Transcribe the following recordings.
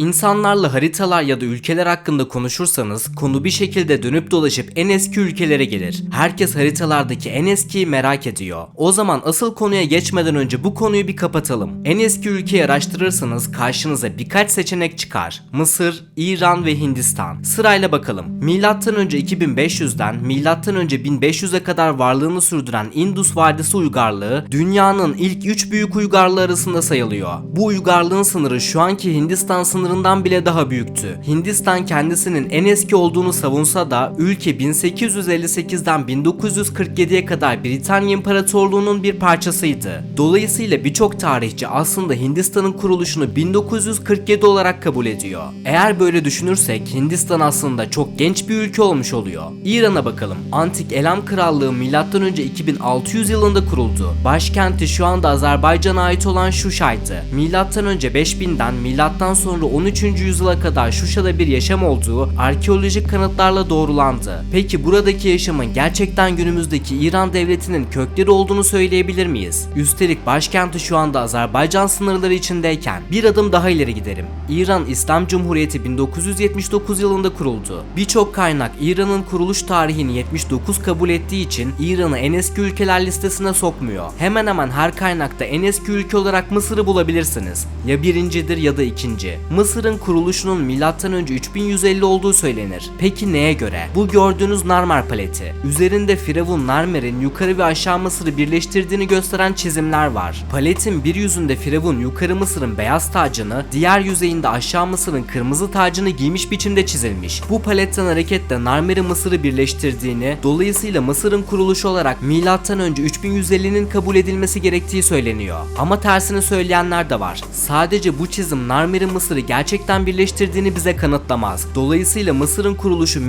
İnsanlarla haritalar ya da ülkeler hakkında konuşursanız konu bir şekilde dönüp dolaşıp en eski ülkelere gelir. Herkes haritalardaki en eskiyi merak ediyor. O zaman asıl konuya geçmeden önce bu konuyu bir kapatalım. En eski ülkeyi araştırırsanız karşınıza birkaç seçenek çıkar. Mısır, İran ve Hindistan. Sırayla bakalım. Milattan önce 2500'den milattan önce 1500'e kadar varlığını sürdüren Indus Vadisi uygarlığı dünyanın ilk 3 büyük uygarlığı arasında sayılıyor. Bu uygarlığın sınırı şu anki Hindistan sınırından bile daha büyüktü. Hindistan kendisinin en eski olduğunu savunsa da ülke 1858'den 1947'ye kadar Britanya İmparatorluğu'nun bir parçasıydı. Dolayısıyla birçok tarihçi aslında Hindistan'ın kuruluşunu 1947 olarak kabul ediyor. Eğer böyle düşünürsek Hindistan aslında çok genç bir ülke olmuş oluyor. İran'a bakalım. Antik Elam Krallığı M.Ö. 2600 yılında kuruldu. Başkenti şu anda Azerbaycan'a ait olan Şuşa'ydı. M.Ö. 5000'den milattan sonra 13. yüzyıla kadar Şuşa'da bir yaşam olduğu arkeolojik kanıtlarla doğrulandı. Peki buradaki yaşamın gerçekten günümüzdeki İran devletinin kökleri olduğunu söyleyebilir miyiz? Üstelik başkenti şu anda Azerbaycan sınırları içindeyken bir adım daha ileri gidelim. İran İslam Cumhuriyeti 1979 yılında kuruldu. Birçok kaynak İran'ın kuruluş tarihini 79 kabul ettiği için İran'ı en eski ülkeler listesine sokmuyor. Hemen hemen her kaynakta en eski ülke olarak Mısır'ı bulabilirsiniz. Ya birincidir ya da ikinci. Mısır'ın kuruluşunun milattan önce 3150 olduğu söylenir. Peki neye göre? Bu gördüğünüz Narmer paleti. Üzerinde Firavun Narmer'in yukarı ve aşağı Mısır'ı birleştirdiğini gösteren çizimler var. Paletin bir yüzünde Firavun yukarı Mısır'ın beyaz tacını, diğer yüzeyinde aşağı Mısır'ın kırmızı tacını giymiş biçimde çizilmiş. Bu paletten hareketle Narmer'i Mısır'ı birleştirdiğini, dolayısıyla Mısır'ın kuruluşu olarak milattan önce 3150'nin kabul edilmesi gerektiği söyleniyor. Ama tersini söyleyenler de var. Sadece bu çizim Narmer'in Mısır'ı gerçekten birleştirdiğini bize kanıtlamaz. Dolayısıyla Mısır'ın kuruluşu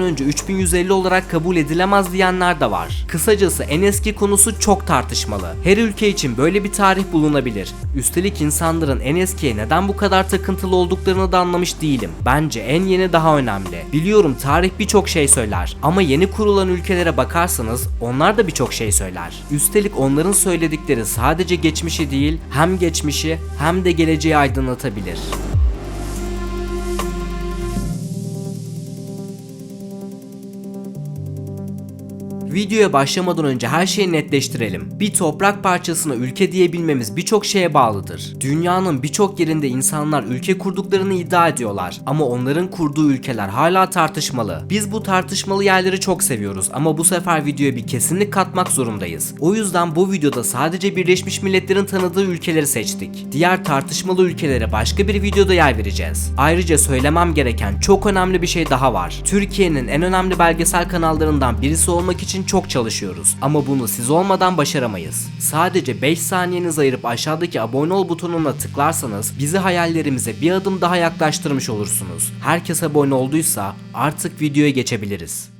önce 3150 olarak kabul edilemez diyenler de var. Kısacası en eski konusu çok tartışmalı. Her ülke için böyle bir tarih bulunabilir. Üstelik insanların en eskiye neden bu kadar takıntılı olduklarını da anlamış değilim. Bence en yeni daha önemli. Biliyorum tarih birçok şey söyler ama yeni kurulan ülkelere bakarsanız onlar da birçok şey söyler. Üstelik onların söyledikleri sadece geçmişi değil hem geçmişi hem de geleceği aydınlatabilir. Videoya başlamadan önce her şeyi netleştirelim. Bir toprak parçasına ülke diyebilmemiz birçok şeye bağlıdır. Dünyanın birçok yerinde insanlar ülke kurduklarını iddia ediyorlar ama onların kurduğu ülkeler hala tartışmalı. Biz bu tartışmalı yerleri çok seviyoruz ama bu sefer videoya bir kesinlik katmak zorundayız. O yüzden bu videoda sadece Birleşmiş Milletler'in tanıdığı ülkeleri seçtik. Diğer tartışmalı ülkelere başka bir videoda yer vereceğiz. Ayrıca söylemem gereken çok önemli bir şey daha var. Türkiye'nin en önemli belgesel kanallarından birisi olmak için çok çalışıyoruz ama bunu siz olmadan başaramayız. Sadece 5 saniyeniz ayırıp aşağıdaki abone ol butonuna tıklarsanız bizi hayallerimize bir adım daha yaklaştırmış olursunuz. Herkes abone olduysa artık videoya geçebiliriz.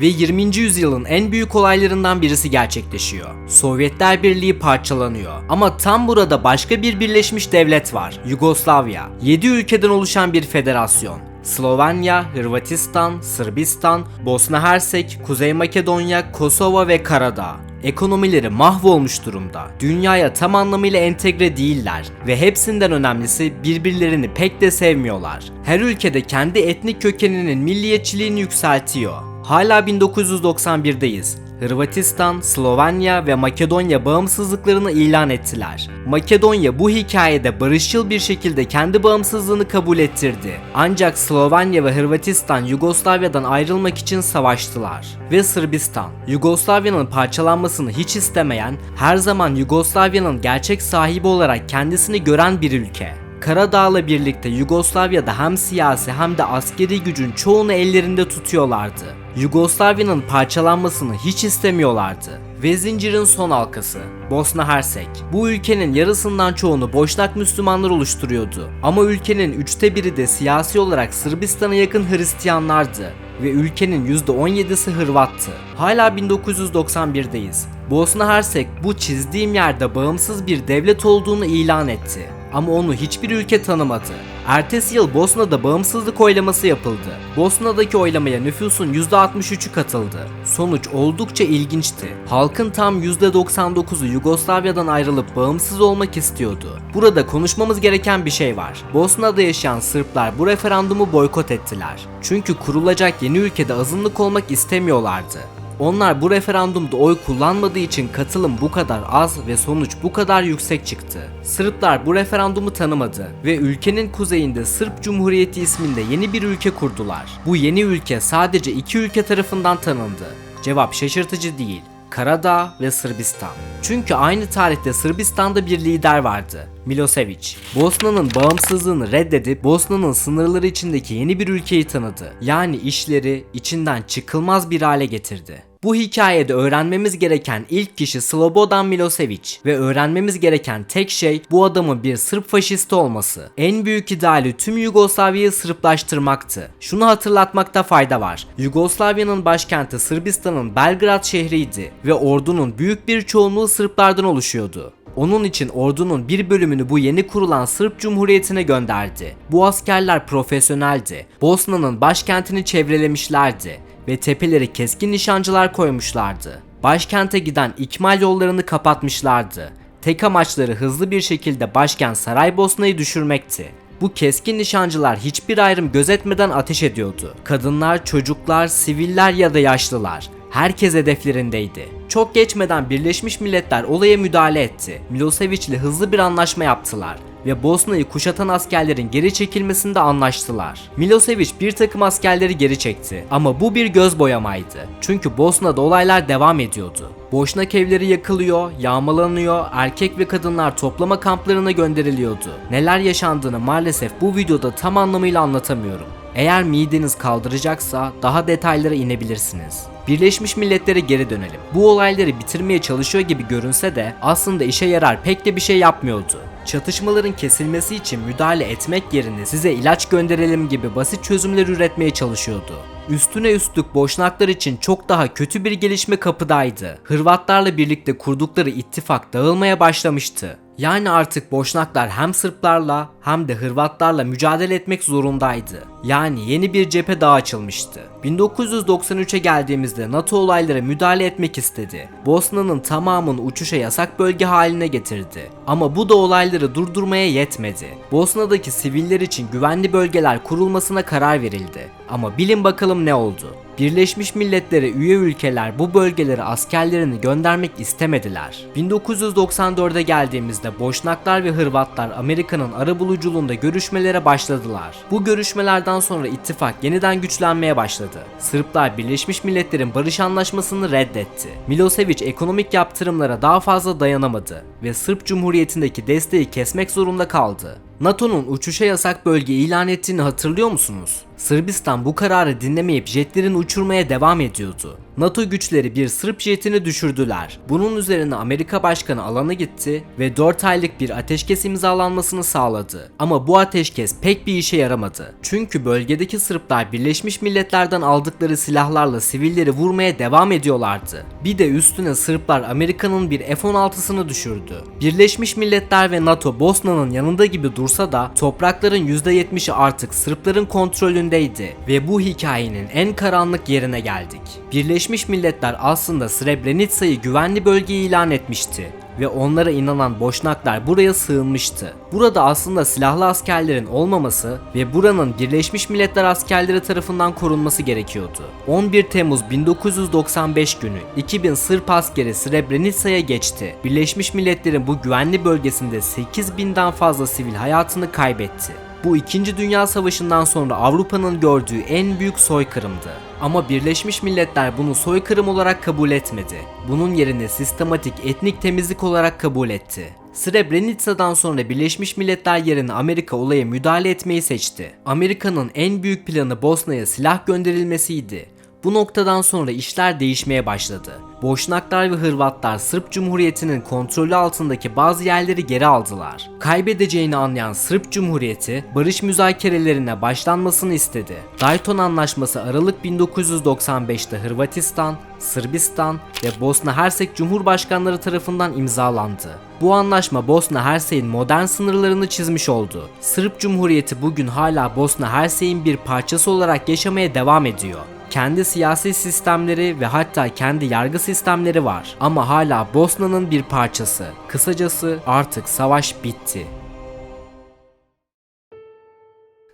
Ve 20. yüzyılın en büyük olaylarından birisi gerçekleşiyor. Sovyetler Birliği parçalanıyor. Ama tam burada başka bir birleşmiş devlet var. Yugoslavya. 7 ülkeden oluşan bir federasyon. Slovenya, Hırvatistan, Sırbistan, Bosna Hersek, Kuzey Makedonya, Kosova ve Karadağ. Ekonomileri mahvolmuş durumda. Dünyaya tam anlamıyla entegre değiller ve hepsinden önemlisi birbirlerini pek de sevmiyorlar. Her ülkede kendi etnik kökeninin milliyetçiliğini yükseltiyor. Hala 1991'deyiz. Hırvatistan, Slovenya ve Makedonya bağımsızlıklarını ilan ettiler. Makedonya bu hikayede barışçıl bir şekilde kendi bağımsızlığını kabul ettirdi. Ancak Slovenya ve Hırvatistan Yugoslavya'dan ayrılmak için savaştılar. Ve Sırbistan, Yugoslavya'nın parçalanmasını hiç istemeyen, her zaman Yugoslavya'nın gerçek sahibi olarak kendisini gören bir ülke. Karadağ'la birlikte Yugoslavya'da hem siyasi hem de askeri gücün çoğunu ellerinde tutuyorlardı. Yugoslavya'nın parçalanmasını hiç istemiyorlardı. Ve zincirin son halkası Bosna Hersek. Bu ülkenin yarısından çoğunu Boşnak Müslümanlar oluşturuyordu. Ama ülkenin üçte biri de siyasi olarak Sırbistan'a yakın Hristiyanlardı ve ülkenin %17'si Hırvattı. Hala 1991'deyiz. Bosna Hersek bu çizdiğim yerde bağımsız bir devlet olduğunu ilan etti. Ama onu hiçbir ülke tanımadı. Ertesi yıl Bosna'da bağımsızlık oylaması yapıldı. Bosna'daki oylamaya nüfusun %63'ü katıldı. Sonuç oldukça ilginçti. Halkın tam %99'u Yugoslavya'dan ayrılıp bağımsız olmak istiyordu. Burada konuşmamız gereken bir şey var. Bosna'da yaşayan Sırplar bu referandumu boykot ettiler. Çünkü kurulacak yeni ülkede azınlık olmak istemiyorlardı. Onlar bu referandumda oy kullanmadığı için katılım bu kadar az ve sonuç bu kadar yüksek çıktı. Sırplar bu referandumu tanımadı ve ülkenin kuzeyinde Sırp Cumhuriyeti isminde yeni bir ülke kurdular. Bu yeni ülke sadece iki ülke tarafından tanındı. Cevap şaşırtıcı değil. Karadağ ve Sırbistan. Çünkü aynı tarihte Sırbistan'da bir lider vardı. Milosevic. Bosna'nın bağımsızlığını reddedip Bosna'nın sınırları içindeki yeni bir ülkeyi tanıdı. Yani işleri içinden çıkılmaz bir hale getirdi. Bu hikayede öğrenmemiz gereken ilk kişi Slobodan Milosevic ve öğrenmemiz gereken tek şey bu adamın bir Sırp faşisti olması. En büyük ideali tüm Yugoslavya'yı Sırplaştırmaktı. Şunu hatırlatmakta fayda var. Yugoslavya'nın başkenti Sırbistan'ın Belgrad şehriydi ve ordunun büyük bir çoğunluğu Sırplardan oluşuyordu. Onun için ordunun bir bölümünü bu yeni kurulan Sırp Cumhuriyeti'ne gönderdi. Bu askerler profesyoneldi. Bosna'nın başkentini çevrelemişlerdi ve tepeleri keskin nişancılar koymuşlardı. Başkente giden ikmal yollarını kapatmışlardı. Tek amaçları hızlı bir şekilde başkent Saraybosna'yı düşürmekti. Bu keskin nişancılar hiçbir ayrım gözetmeden ateş ediyordu. Kadınlar, çocuklar, siviller ya da yaşlılar. Herkes hedeflerindeydi. Çok geçmeden Birleşmiş Milletler olaya müdahale etti. Milosevic ile hızlı bir anlaşma yaptılar ve Bosna'yı kuşatan askerlerin geri çekilmesinde anlaştılar. Milosevic bir takım askerleri geri çekti ama bu bir göz boyamaydı. Çünkü Bosna'da olaylar devam ediyordu. Boşnak evleri yakılıyor, yağmalanıyor, erkek ve kadınlar toplama kamplarına gönderiliyordu. Neler yaşandığını maalesef bu videoda tam anlamıyla anlatamıyorum. Eğer mideniz kaldıracaksa daha detaylara inebilirsiniz. Birleşmiş Milletler'e geri dönelim. Bu olayları bitirmeye çalışıyor gibi görünse de aslında işe yarar pek de bir şey yapmıyordu. Çatışmaların kesilmesi için müdahale etmek yerine size ilaç gönderelim gibi basit çözümler üretmeye çalışıyordu. Üstüne üstlük boşnaklar için çok daha kötü bir gelişme kapıdaydı. Hırvatlarla birlikte kurdukları ittifak dağılmaya başlamıştı. Yani artık Boşnaklar hem Sırplarla hem de Hırvatlarla mücadele etmek zorundaydı. Yani yeni bir cephe daha açılmıştı. 1993'e geldiğimizde NATO olaylara müdahale etmek istedi. Bosna'nın tamamını uçuşa yasak bölge haline getirdi. Ama bu da olayları durdurmaya yetmedi. Bosna'daki siviller için güvenli bölgeler kurulmasına karar verildi. Ama bilin bakalım ne oldu? Birleşmiş Milletler'e üye ülkeler bu bölgelere askerlerini göndermek istemediler. 1994'e geldiğimizde Boşnaklar ve Hırvatlar Amerika'nın arabuluculuğunda görüşmelere başladılar. Bu görüşmelerden sonra ittifak yeniden güçlenmeye başladı. Sırplar Birleşmiş Milletler'in barış anlaşmasını reddetti. Milosevic ekonomik yaptırımlara daha fazla dayanamadı ve Sırp Cumhuriyeti'ndeki desteği kesmek zorunda kaldı. NATO'nun uçuşa yasak bölge ilan ettiğini hatırlıyor musunuz? Sırbistan bu kararı dinlemeyip jetlerin uçurmaya devam ediyordu. NATO güçleri bir Sırp jetini düşürdüler. Bunun üzerine Amerika Başkanı alana gitti ve 4 aylık bir ateşkes imzalanmasını sağladı. Ama bu ateşkes pek bir işe yaramadı. Çünkü bölgedeki Sırplar Birleşmiş Milletler'den aldıkları silahlarla sivilleri vurmaya devam ediyorlardı. Bir de üstüne Sırplar Amerika'nın bir F-16'sını düşürdü. Birleşmiş Milletler ve NATO Bosna'nın yanında gibi dursa da toprakların %70'i artık Sırpların kontrolündeydi ve bu hikayenin en karanlık yerine geldik. Birleşmiş Milletler aslında Srebrenica'yı güvenli bölge ilan etmişti ve onlara inanan Boşnaklar buraya sığınmıştı. Burada aslında silahlı askerlerin olmaması ve buranın Birleşmiş Milletler askerleri tarafından korunması gerekiyordu. 11 Temmuz 1995 günü 2000 Sırp askeri Srebrenica'ya geçti. Birleşmiş Milletler'in bu güvenli bölgesinde 8000'den fazla sivil hayatını kaybetti. Bu 2. Dünya Savaşı'ndan sonra Avrupa'nın gördüğü en büyük soykırımdı. Ama Birleşmiş Milletler bunu soykırım olarak kabul etmedi. Bunun yerine sistematik etnik temizlik olarak kabul etti. Srebrenica'dan sonra Birleşmiş Milletler yerine Amerika olaya müdahale etmeyi seçti. Amerika'nın en büyük planı Bosna'ya silah gönderilmesiydi. Bu noktadan sonra işler değişmeye başladı. Boşnaklar ve Hırvatlar Sırp Cumhuriyeti'nin kontrolü altındaki bazı yerleri geri aldılar. Kaybedeceğini anlayan Sırp Cumhuriyeti barış müzakerelerine başlanmasını istedi. Dayton Anlaşması Aralık 1995'te Hırvatistan, Sırbistan ve Bosna Hersek Cumhurbaşkanları tarafından imzalandı. Bu anlaşma Bosna Hersek'in modern sınırlarını çizmiş oldu. Sırp Cumhuriyeti bugün hala Bosna Hersek'in bir parçası olarak yaşamaya devam ediyor. Kendi siyasi sistemleri ve hatta kendi yargı sistemleri var ama hala Bosna'nın bir parçası. Kısacası artık savaş bitti.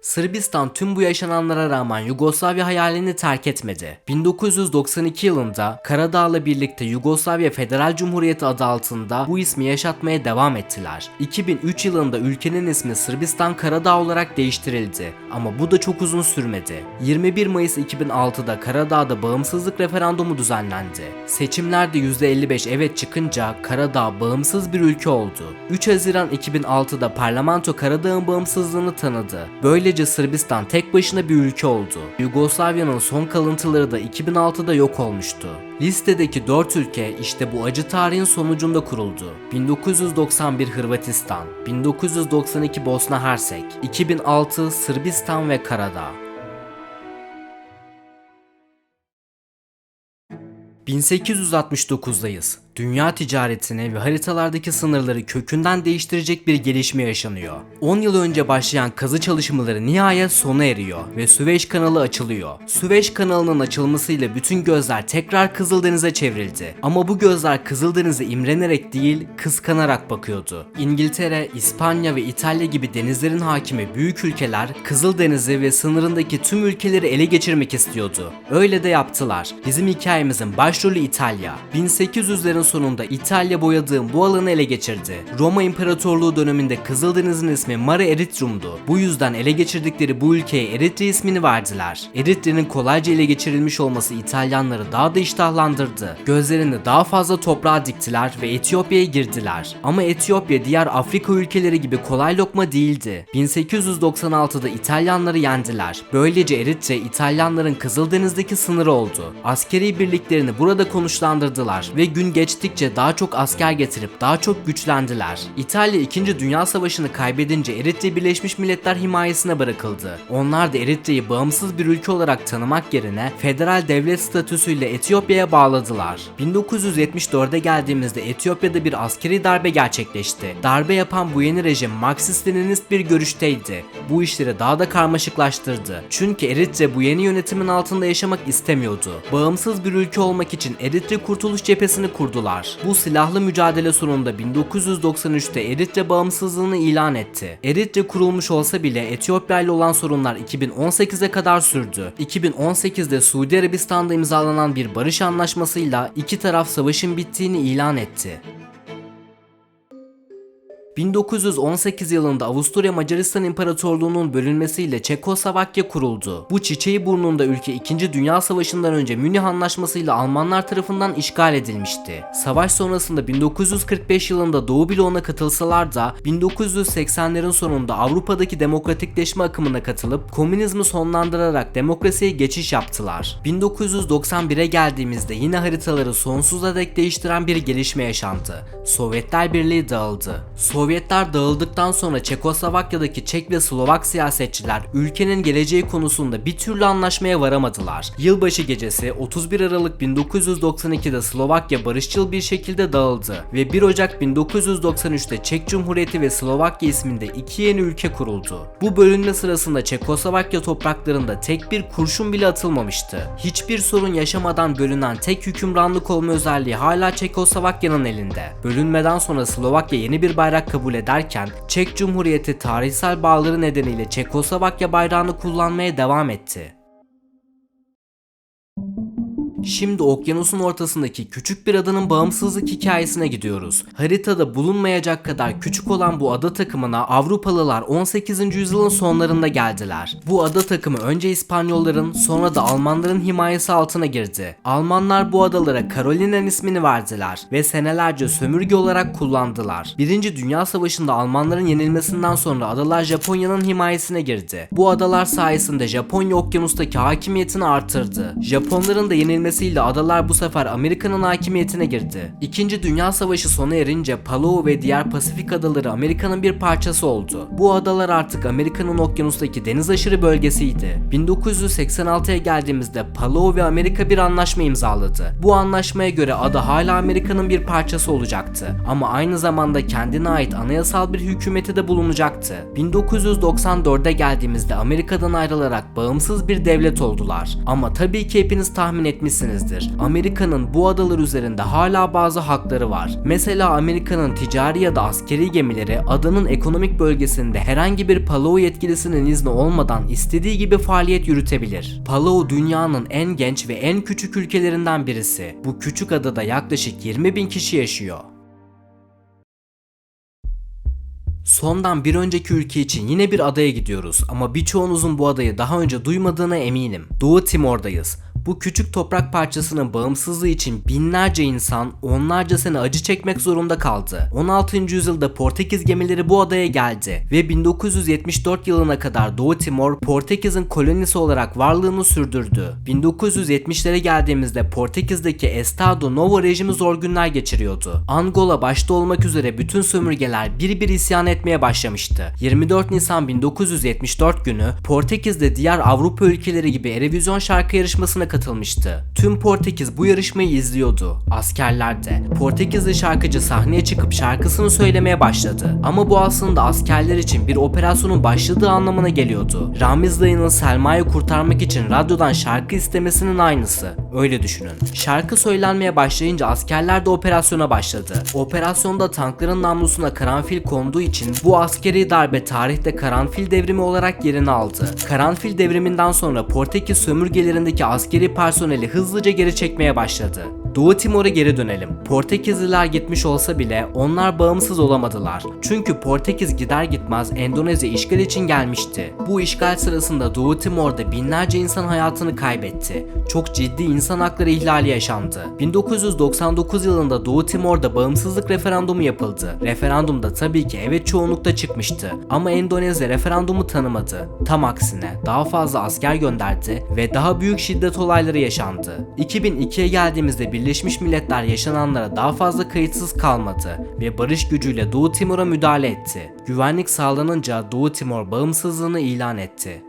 Sırbistan tüm bu yaşananlara rağmen Yugoslavya hayalini terk etmedi. 1992 yılında Karadağ'la birlikte Yugoslavya Federal Cumhuriyeti adı altında bu ismi yaşatmaya devam ettiler. 2003 yılında ülkenin ismi Sırbistan Karadağ olarak değiştirildi ama bu da çok uzun sürmedi. 21 Mayıs 2006'da Karadağ'da bağımsızlık referandumu düzenlendi. Seçimlerde %55 evet çıkınca Karadağ bağımsız bir ülke oldu. 3 Haziran 2006'da parlamento Karadağ'ın bağımsızlığını tanıdı. Böylece Sırbistan tek başına bir ülke oldu. Yugoslavya'nın son kalıntıları da 2006'da yok olmuştu. Listedeki 4 ülke işte bu acı tarihin sonucunda kuruldu. 1991 Hırvatistan, 1992 Bosna Hersek, 2006 Sırbistan ve Karadağ. 1869'dayız. Dünya ticaretini ve haritalardaki sınırları kökünden değiştirecek bir gelişme yaşanıyor. 10 yıl önce başlayan kazı çalışmaları nihayet sona eriyor ve Süveyş kanalı açılıyor. Süveyş kanalının açılmasıyla bütün gözler tekrar Kızıldeniz'e çevrildi. Ama bu gözler Kızıldeniz'e imrenerek değil, kıskanarak bakıyordu. İngiltere, İspanya ve İtalya gibi denizlerin hakimi büyük ülkeler Kızıldeniz'i ve sınırındaki tüm ülkeleri ele geçirmek istiyordu. Öyle de yaptılar. Bizim hikayemizin başrolü İtalya. 1800'lerin sonunda İtalya boyadığım bu alanı ele geçirdi. Roma İmparatorluğu döneminde Kızıldeniz'in ismi Mare Eritrum'du. Bu yüzden ele geçirdikleri bu ülkeye Eritre ismini verdiler. Eritre'nin kolayca ele geçirilmiş olması İtalyanları daha da iştahlandırdı. Gözlerini daha fazla toprağa diktiler ve Etiyopya'ya girdiler. Ama Etiyopya diğer Afrika ülkeleri gibi kolay lokma değildi. 1896'da İtalyanları yendiler. Böylece Eritre İtalyanların Kızıldeniz'deki sınırı oldu. Askeri birliklerini burada konuşlandırdılar ve gün geçtikçe daha çok asker getirip daha çok güçlendiler. İtalya 2. Dünya Savaşı'nı kaybedince Eritre Birleşmiş Milletler himayesine bırakıldı. Onlar da Eritre'yi bağımsız bir ülke olarak tanımak yerine federal devlet statüsüyle Etiyopya'ya bağladılar. 1974'e geldiğimizde Etiyopya'da bir askeri darbe gerçekleşti. Darbe yapan bu yeni rejim Marksist-Leninist bir görüşteydi. Bu işleri daha da karmaşıklaştırdı. Çünkü Eritre bu yeni yönetimin altında yaşamak istemiyordu. Bağımsız bir ülke olmak için Eritre Kurtuluş Cephesini kurdular. Bu silahlı mücadele sonunda 1993'te Eritre bağımsızlığını ilan etti. Eritre kurulmuş olsa bile Etiyopya ile olan sorunlar 2018'e kadar sürdü. 2018'de Suudi Arabistan'da imzalanan bir barış anlaşmasıyla iki taraf savaşın bittiğini ilan etti. 1918 yılında Avusturya Macaristan İmparatorluğu'nun bölünmesiyle Çekoslovakya kuruldu. Bu çiçeği burnunda ülke 2. Dünya Savaşı'ndan önce Münih Anlaşması'yla Almanlar tarafından işgal edilmişti. Savaş sonrasında 1945 yılında Doğu bloğuna katılsalar da 1980'lerin sonunda Avrupa'daki demokratikleşme akımına katılıp komünizmi sonlandırarak demokrasiye geçiş yaptılar. 1991'e geldiğimizde yine haritaları sonsuza dek değiştiren bir gelişme yaşandı. Sovyetler Birliği dağıldı. Sovyetler dağıldıktan sonra Çekoslovakya'daki Çek ve Slovak siyasetçiler ülkenin geleceği konusunda bir türlü anlaşmaya varamadılar. Yılbaşı gecesi 31 Aralık 1992'de Slovakya barışçıl bir şekilde dağıldı ve 1 Ocak 1993'te Çek Cumhuriyeti ve Slovakya isminde iki yeni ülke kuruldu. Bu bölünme sırasında Çekoslovakya topraklarında tek bir kurşun bile atılmamıştı. Hiçbir sorun yaşamadan bölünen tek hükümranlık olma özelliği hala Çekoslovakya'nın elinde. Bölünmeden sonra Slovakya yeni bir bayrak kabul ederken Çek Cumhuriyeti tarihsel bağları nedeniyle Çekoslovakya bayrağını kullanmaya devam etti. Şimdi okyanusun ortasındaki küçük bir adanın bağımsızlık hikayesine gidiyoruz. Haritada bulunmayacak kadar küçük olan bu ada takımına Avrupalılar 18. yüzyılın sonlarında geldiler. Bu ada takımı önce İspanyolların sonra da Almanların himayesi altına girdi. Almanlar bu adalara Karolinen ismini verdiler ve senelerce sömürge olarak kullandılar. Birinci Dünya Savaşı'nda Almanların yenilmesinden sonra adalar Japonya'nın himayesine girdi. Bu adalar sayesinde Japonya okyanustaki hakimiyetini artırdı. Japonların da yenilmesiyle adalar bu sefer Amerika'nın hakimiyetine girdi. İkinci Dünya Savaşı sona erince Palau ve diğer Pasifik adaları Amerika'nın bir parçası oldu. Bu adalar artık Amerika'nın okyanustaki deniz aşırı bölgesiydi. 1986'ya geldiğimizde Palau ve Amerika bir anlaşma imzaladı. Bu anlaşmaya göre ada hala Amerika'nın bir parçası olacaktı. Ama aynı zamanda kendine ait anayasal bir hükümeti de bulunacaktı. 1994'e geldiğimizde Amerika'dan ayrılarak bağımsız bir devlet oldular. Ama tabii ki hepiniz tahmin etmişsinizdir. Amerika'nın bu adalar üzerinde hala bazı hakları var. Mesela Amerika'nın ticari ya da askeri gemileri adanın ekonomik bölgesinde herhangi bir Palau yetkilisinin izni olmadan istediği gibi faaliyet yürütebilir. Palau dünyanın en genç ve en küçük ülkelerinden birisi. Bu küçük adada yaklaşık 20 bin kişi yaşıyor. Sondan bir önceki ülke için yine bir adaya gidiyoruz ama birçoğunuzun bu adayı daha önce duymadığına eminim. Doğu Timor'dayız. Bu küçük toprak parçasının bağımsızlığı için binlerce insan onlarca sene acı çekmek zorunda kaldı. 16. yüzyılda Portekiz gemileri bu adaya geldi ve 1974 yılına kadar Doğu Timor Portekiz'in kolonisi olarak varlığını sürdürdü. 1970'lere geldiğimizde Portekiz'deki Estado Novo rejimi zor günler geçiriyordu. Angola başta olmak üzere bütün sömürgeler bir bir isyan etmeye başlamıştı. 24 Nisan 1974 günü Portekiz'de diğer Avrupa ülkeleri gibi Erevizyon şarkı yarışmasına katılmıştı. Tüm Portekiz bu yarışmayı izliyordu. Askerler de. Portekizli şarkıcı sahneye çıkıp şarkısını söylemeye başladı. Ama bu aslında askerler için bir operasyonun başladığı anlamına geliyordu. Ramiz dayının Selma'yı kurtarmak için radyodan şarkı istemesinin aynısı. Öyle düşünün. Şarkı söylenmeye başlayınca askerler de operasyona başladı. Operasyonda tankların namlusuna karanfil konduğu için bu askeri darbe tarihte karanfil devrimi olarak yerini aldı. Karanfil devriminden sonra Portekiz sömürgelerindeki askeri personeli hızlıca geri çekmeye başladı. Doğu Timor'a geri dönelim. Portekizliler gitmiş olsa bile onlar bağımsız olamadılar. Çünkü Portekiz gider gitmez Endonezya işgal için gelmişti. Bu işgal sırasında Doğu Timor'da binlerce insan hayatını kaybetti. Çok ciddi insan hakları ihlali yaşandı. 1999 yılında Doğu Timor'da bağımsızlık referandumu yapıldı. Referandumda tabii ki evet çoğunlukta çıkmıştı. Ama Endonezya referandumu tanımadı. Tam aksine daha fazla asker gönderdi ve daha büyük şiddet olayları yaşandı. 2002'ye geldiğimizde Birleşmiş Milletler yaşananlara daha fazla kayıtsız kalmadı ve barış gücüyle Doğu Timor'a müdahale etti. Güvenlik sağlanınca Doğu Timor bağımsızlığını ilan etti.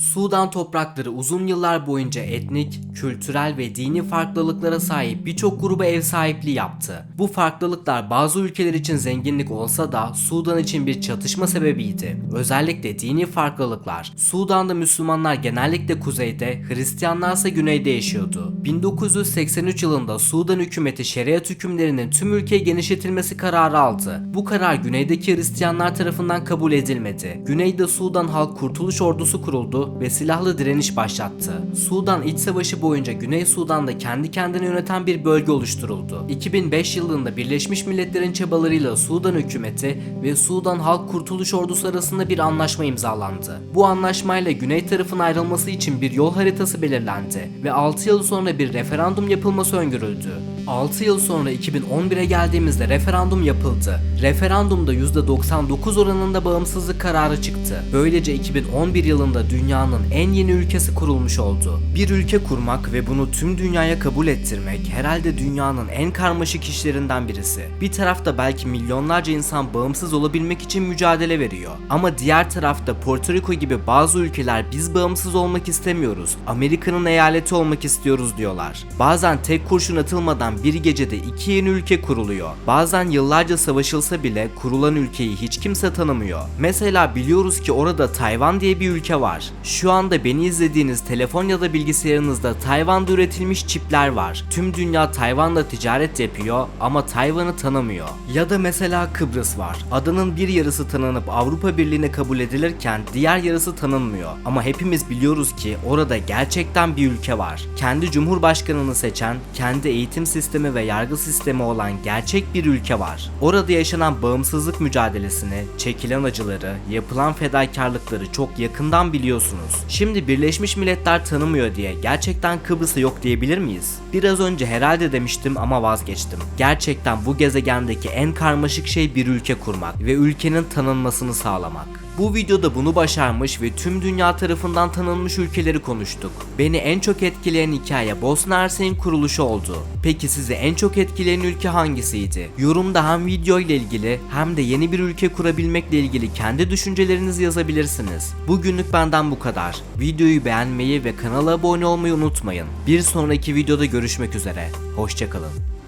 Sudan toprakları uzun yıllar boyunca etnik, kültürel ve dini farklılıklara sahip birçok gruba ev sahipliği yaptı. Bu farklılıklar bazı ülkeler için zenginlik olsa da Sudan için bir çatışma sebebiydi. Özellikle dini farklılıklar. Sudan'da Müslümanlar genellikle kuzeyde, Hristiyanlarsa güneyde yaşıyordu. 1983 yılında Sudan hükümeti şeriat hükümlerinin tüm ülkeye genişletilmesi kararı aldı. Bu karar güneydeki Hristiyanlar tarafından kabul edilmedi. Güneyde Sudan Halk Kurtuluş Ordusu kuruldu ve silahlı direniş başlattı. Sudan İç Savaşı boyunca Güney Sudan'da kendi kendine yöneten bir bölge oluşturuldu. 2005 yılında Birleşmiş Milletler'in çabalarıyla Sudan hükümeti ve Sudan Halk Kurtuluş Ordusu arasında bir anlaşma imzalandı. Bu anlaşmayla Güney tarafın ayrılması için bir yol haritası belirlendi ve 6 yıl sonra bir referandum yapılması öngörüldü. 6 yıl sonra 2011'e geldiğimizde referandum yapıldı. Referandumda %99 oranında bağımsızlık kararı çıktı. Böylece 2011 yılında dünyanın en yeni ülkesi kurulmuş oldu. Bir ülke kurmak ve bunu tüm dünyaya kabul ettirmek herhalde dünyanın en karmaşık işlerinden birisi. Bir tarafta belki milyonlarca insan bağımsız olabilmek için mücadele veriyor. Ama diğer tarafta Porto Rico gibi bazı ülkeler biz bağımsız olmak istemiyoruz. Amerika'nın eyaleti olmak istiyoruz diyorlar. Bazen tek kurşun atılmadan bir gecede iki yeni ülke kuruluyor. Bazen yıllarca savaşılsa bile kurulan ülkeyi hiç kimse tanımıyor. Mesela biliyoruz ki orada Tayvan diye bir ülke var. Şu anda beni izlediğiniz telefon ya da bilgisayarınızda Tayvan'da üretilmiş çipler var. Tüm dünya Tayvan'la ticaret yapıyor ama Tayvan'ı tanımıyor. Ya da mesela Kıbrıs var. Adanın bir yarısı tanınıp Avrupa Birliği'ne kabul edilirken diğer yarısı tanınmıyor. Ama hepimiz biliyoruz ki orada gerçekten bir ülke var. Kendi cumhurbaşkanını seçen, kendi eğitim sistemi ve yargı sistemi olan gerçek bir ülke var. Orada yaşanan bağımsızlık mücadelesini, çekilen acıları, yapılan fedakarlıkları çok yakından biliyorsunuz. Şimdi Birleşmiş Milletler tanımıyor diye gerçekten Kıbrıs'ı yok diyebilir miyiz? Biraz önce herhalde demiştim ama vazgeçtim. Gerçekten bu gezegendeki en karmaşık şey bir ülke kurmak ve ülkenin tanınmasını sağlamak. Bu videoda bunu başarmış ve tüm dünya tarafından tanınmış ülkeleri konuştuk. Beni en çok etkileyen hikaye Bosna Hersek'in kuruluşu oldu. Peki sizi en çok etkileyen ülke hangisiydi? Yorumda hem video ile ilgili hem de yeni bir ülke kurabilmekle ilgili kendi düşüncelerinizi yazabilirsiniz. Bugünlük benden bu kadar. Videoyu beğenmeyi ve kanala abone olmayı unutmayın. Bir sonraki videoda görüşmek üzere. Hoşçakalın.